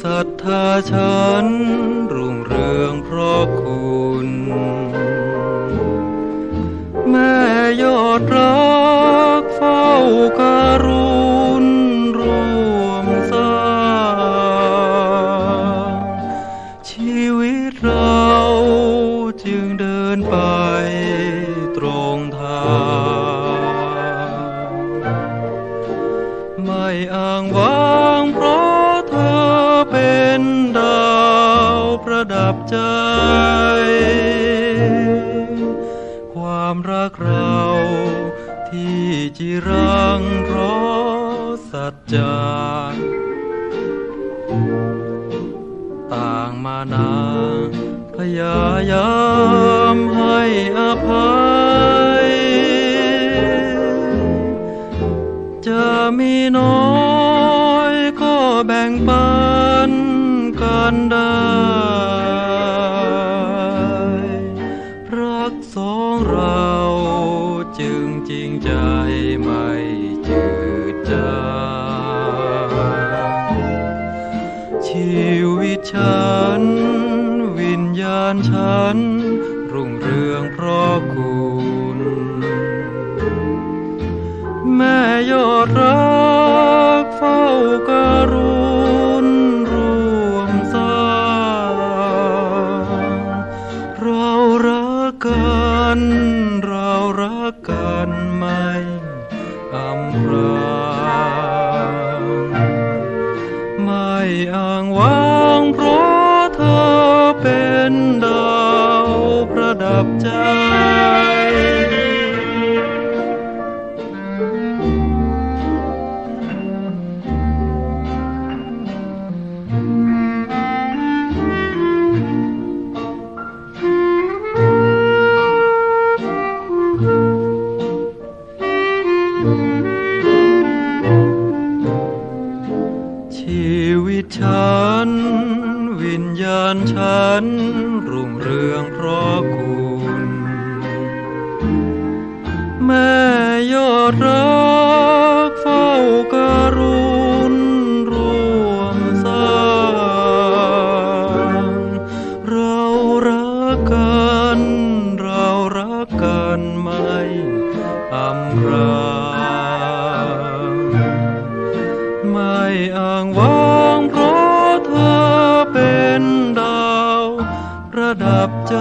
ศรัทธาฉัน รุ่งเรืองเพราะคุณ แม่ยอดรักเฝ้าการุณรวมสร้างชีวิตเราจึงเดินไปตรงทาง ไม่อ้างว้าง ประดับใจ ความรักเราที่จีรังเพราะสัจจาต่างมานาพยายามให้อภัย จะมีน้อยก็แบ่งปันันได้ รักสองเราจึงจริงใจไม่จืดจางชีวิตฉัน วิญญาณฉัน รุ่งเรืองเพราะคุณ กันเรารักกันไม่อำพราไม่อ้างว้างเพราะเธอเป็นดาวประดับใจ ตฉัน วิญญาณฉัน รุ่งเรืองเพราะคุณ แม่ยอดรักเฝ้าการุณร่วมสร้างเรารักกัน เรารักกันไม่อำางวางเพราะเธอเป็นดาว ประดับใจ